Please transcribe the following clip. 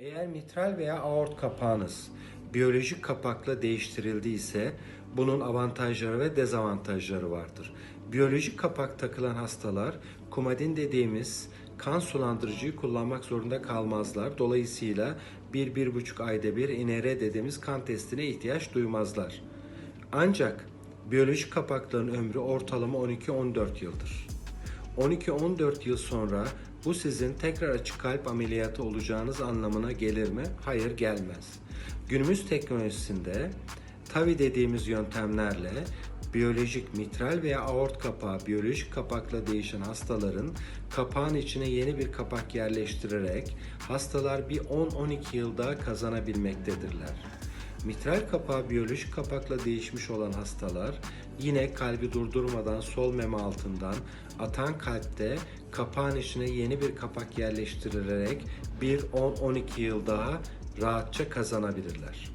Eğer mitral veya aort kapağınız biyolojik kapakla değiştirildiyse bunun avantajları ve dezavantajları vardır. Biyolojik kapak takılan hastalar kumadin dediğimiz kan sulandırıcıyı kullanmak zorunda kalmazlar. Dolayısıyla 1-1,5 ayda bir inere dediğimiz kan testine ihtiyaç duymazlar. Ancak biyolojik kapakların ömrü ortalama 12-14 yıldır. 12-14 yıl sonra bu sizin tekrar açık kalp ameliyatı olacağınız anlamına gelir mi? Hayır gelmez. Günümüz teknolojisinde TAVI dediğimiz yöntemlerle biyolojik mitral veya aort kapağı biyolojik kapakla değişen hastaların kapağın içine yeni bir kapak yerleştirerek hastalar bir 10-12 yıl daha kazanabilmektedirler. Mitral kapağı biyolojik kapakla değişmiş olan hastalar yine kalbi durdurmadan sol meme altından atan kalpte kapağın içine yeni bir kapak yerleştirilerek bir 10-12 yıl daha rahatça kazanabilirler.